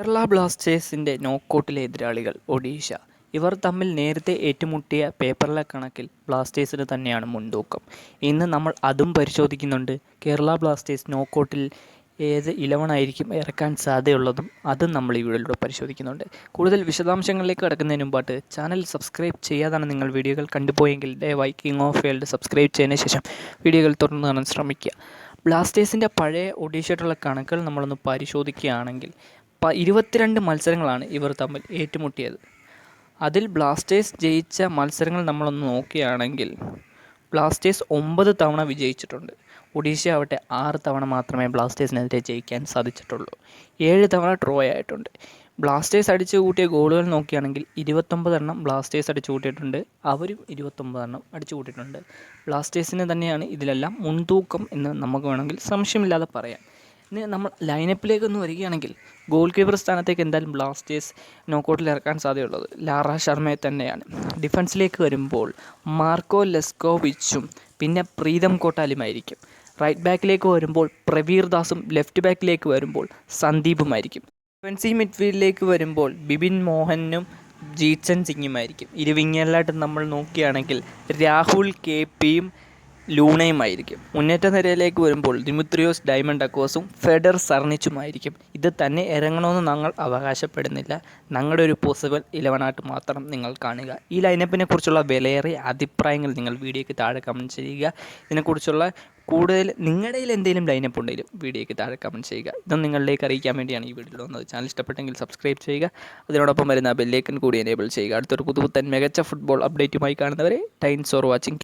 കേരള ബ്ലാസ്റ്റേഴ്സിന്റെ നോക്കൗട്ടിലെ എതിരാളികൾ ഒഡീഷ. ഇവർ തമ്മിൽ നേരത്തെ ഏറ്റുമുട്ടിയ പേപ്പറിലെ കണക്കിൽ ബ്ലാസ്റ്റേഴ്സിന് തന്നെയാണ് മുൻതൂക്കം. ഇന്ന് നമ്മൾ അതും പരിശോധിക്കുന്നുണ്ട്. കേരള ബ്ലാസ്റ്റേഴ്സ് നോക്കൗട്ടിൽ ഏത് ഇലവണായിരിക്കും ഇറക്കാൻ സാധ്യതയുള്ളതും അതും നമ്മൾ ഈ വീഡിയോയിലൂടെ പരിശോധിക്കുന്നുണ്ട്. കൂടുതൽ വിശദാംശങ്ങളിലേക്ക് കടക്കുന്നതിന് മുമ്പായിട്ട് ചാനൽ സബ്സ്ക്രൈബ് ചെയ്യാതാണ് നിങ്ങൾ വീഡിയോകൾ കണ്ടുപോയെങ്കിൽ ദയവായി കിങ് ഓഫ് വേൾഡ് സബ്സ്ക്രൈബ് ചെയ്തതിന് ശേഷം വീഡിയോകൾ തുടർന്ന് കാണാൻ ശ്രമിക്കുക. ബ്ലാസ്റ്റേഴ്സിന്റെ പഴയ ഒഡീഷയായിട്ടുള്ള കണക്കുകൾ നമ്മളൊന്ന് പരിശോധിക്കുകയാണെങ്കിൽ ഇരുപത്തിരണ്ട് മത്സരങ്ങളാണ് ഇവർ തമ്മിൽ ഏറ്റുമുട്ടിയത്. അതിൽ ബ്ലാസ്റ്റേഴ്സ് ജയിച്ച മത്സരങ്ങൾ നമ്മളൊന്ന് നോക്കുകയാണെങ്കിൽ ബ്ലാസ്റ്റേഴ്സ് ഒമ്പത് തവണ വിജയിച്ചിട്ടുണ്ട്. ഒഡീഷ ആവട്ടെ ആറ് തവണ മാത്രമേ ബ്ലാസ്റ്റേഴ്സിനെതിരെ ജയിക്കാൻ സാധിച്ചിട്ടുള്ളൂ. ഏഴ് തവണ ഡ്രോ ആയിട്ടുണ്ട്. ബ്ലാസ്റ്റേഴ്സ് അടിച്ചു കൂട്ടിയ ഗോളുകൾ നോക്കുകയാണെങ്കിൽ ഇരുപത്തൊമ്പതെണ്ണം ബ്ലാസ്റ്റേഴ്സ് അടിച്ചു കൂട്ടിയിട്ടുണ്ട്. അവരും ഇരുപത്തൊമ്പതെണ്ണം അടിച്ചു കൂട്ടിയിട്ടുണ്ട്. ബ്ലാസ്റ്റേഴ്സിന് തന്നെയാണ് ഇതിലെല്ലാം മുൻതൂക്കം എന്ന് നമുക്ക് വേണമെങ്കിൽ സംശയമില്ലാതെ പറയാം. ഇനി നമ്മൾ ലൈനപ്പിലേക്ക് ഒന്ന് വരികയാണെങ്കിൽ ഗോൾ കീപ്പർ സ്ഥാനത്തേക്ക് എന്തായാലും ബ്ലാസ്റ്റേഴ്സ് നോക്കൗട്ടിൽ ഇറക്കാൻ സാധ്യതയുള്ളത് ലാറ ശർമ്മയെ തന്നെയാണ്. ഡിഫൻസിലേക്ക് വരുമ്പോൾ മാർക്കോ ലെസ്കോവിച്ചും പിന്നെ പ്രീതം കോട്ടാലുമായിരിക്കും റൈറ്റ് ബാക്കിലേക്ക് വരുമ്പോൾ പ്രവീർ ദാസും ലെഫ്റ്റ് ബാക്കിലേക്ക് വരുമ്പോൾ സന്ദീപുമായിരിക്കും ഡിഫൻസീവ് മിഡ്ഫീൽഡിലേക്ക് വരുമ്പോൾ ബിബിൻ മോഹനും ജീച്ചൻ സിംഗുമായിരിക്കും ഇരുവിങ്ങലായിട്ട് നമ്മൾ നോക്കുകയാണെങ്കിൽ രാഹുൽ കെ പിയും ലൂണയുമായിരിക്കും. മുന്നേറ്റ നിരയിലേക്ക് വരുമ്പോൾ ദിമിത്രിയോസ് ഡയമണ്ട് അക്കോസും ഫെഡർ സർണിച്ചുമായിരിക്കും. ഇത് തന്നെ ഇറങ്ങണമെന്ന് ഞങ്ങൾ അവകാശപ്പെടുന്നില്ല. ഞങ്ങളുടെ ഒരു പോസിബിൾ ഇലവനായിട്ട് മാത്രം നിങ്ങൾ കാണുക. ഈ ലൈനപ്പിനെ കുറിച്ചുള്ള വിലയേറിയ അഭിപ്രായങ്ങൾ നിങ്ങൾ വീഡിയോയ്ക്ക് താഴെ കമന്റ് ചെയ്യുക. ഇതിനെക്കുറിച്ചുള്ള കൂടുതൽ നിങ്ങളുടെ എന്തെങ്കിലും ലൈനപ്പ് ഉണ്ടെങ്കിലും വീഡിയോയ്ക്ക് താഴെ കമന്റ് ചെയ്യുക. ഇതും നിങ്ങളിലേക്ക് അറിയിക്കാൻ വേണ്ടിയാണ് ഈ വീഡിയോ വന്നത്. ചാനൽ ഇഷ്ടപ്പെട്ടെങ്കിൽ സബ്സ്ക്രൈബ് ചെയ്യുക. അതിനോടൊപ്പം വരുന്ന ബെല്ലേക്കൻ കൂടി എനേബിൾ ചെയ്യുക. അടുത്തൊരു പുതുപുത്തൻ മികച്ച ഫുട്ബോൾ അപ്ഡേറ്റുമായി കാണുന്നവരെ ടൈംസ് ഓർ വാച്ചിങ്